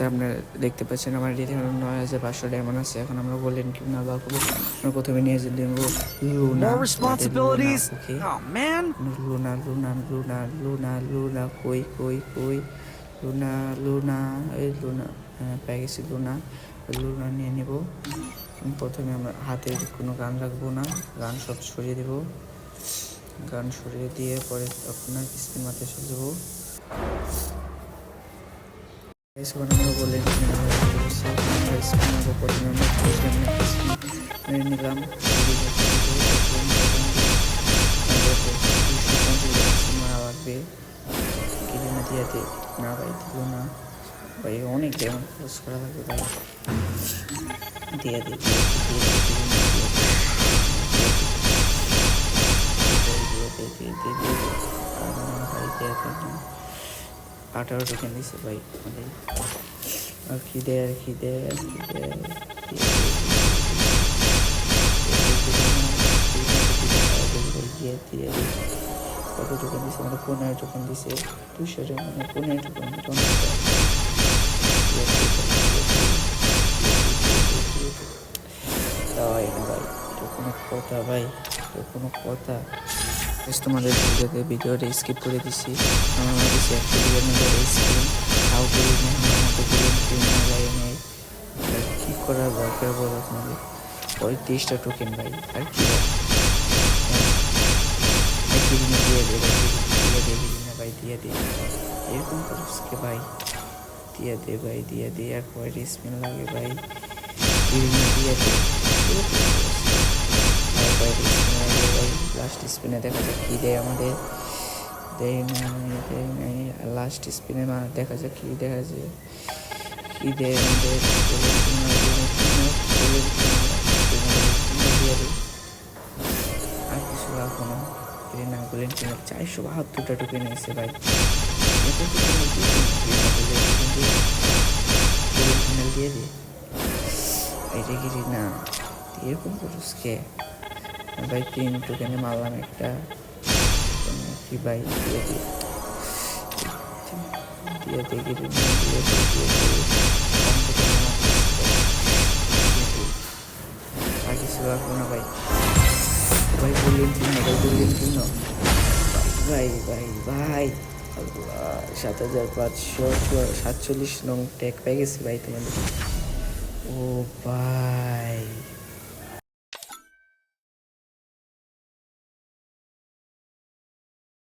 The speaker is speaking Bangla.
আছে আপনারা দেখতে পাচ্ছেন আমার এটি নয় হাজার পাঁচশো ডায়মন্ড আছে। এখন আমরা বললেন কি না বা করব আমরা প্রথমে নিয়ে যে নেব লুনা Oh. লুনা লুনা লুনা লুনা লুনা কই কই কই? লুনা লুনা এই লুনা হ্যাঁ পেয়ে গেছি লুনা। লুনা নিয়ে নেব। প্রথমে আমরা হাতে কোনো গান রাখব না গান সব সরিয়ে দেব। গান সরিয়ে দিয়ে পরে আপনার স্পিন মাথায় যাব। এসব আমরা বললেন স্পিন নেব প্রথমে আমরা স্পিন মেরে নিলাম মারা লাগবে কিনে না দিয়ে দে না ভাই দিল না ভাই অনেক ডেমন খরচ করা লাগবে ভাই দিয়ে দে দিয়ে দে, দিয়ে দে, দিয়ে দে, দিয়ে দে, দিয়ে দে, দিয়ে দে, দিয়ে দে। আর না ভাই দিয়ে দে না আঠারো টোকেন দিছে ভাই আর কি দেয় আর দিয়ে কত টোকেন দিছে দুশো কোনো কথা, ভাই, এটা কোনো কথা। Guys, তোমাদের ভিডিওতে ভিডিওটা স্কিপ করে দিছি। দিছি একটা করার দরকার বলো তোমাদের? পঁয়ত্রিশটা টোকেন ভাই আর কি একদিনে দিয়ে ভাই দে ভাই দিয়ে দে আর লাগে ভাই দিয়ে দে। লাস্ট স্পিনে দেখা যাক কী দেয় আমাদের। দেয় নাই দেয় নাই। লাস্ট স্পিনে মা দেখা যাক কী দেখা যায় কী দেয় আমাদের? আর কিছু রাখব না। এটা না বললেন কিনা চারশো বাহাত্তরটা নিয়েছে ভাই। দিয়ে এটা কি না, এরকম করুস কে? ভাই তিন টোকেনে মারলাম একটা। কি ভাই দিয়ে দে। দিয়ে দে কি রে না, দিয়ে দে দিয়ে দে। কম টোকেনে মারতেছি ভাই। ভাই সাত হাজার পাঁচশো সাতচল্লিশ নং ট্যাগ পেয়ে গেছি ভাই তোমাদের। ও ভাই।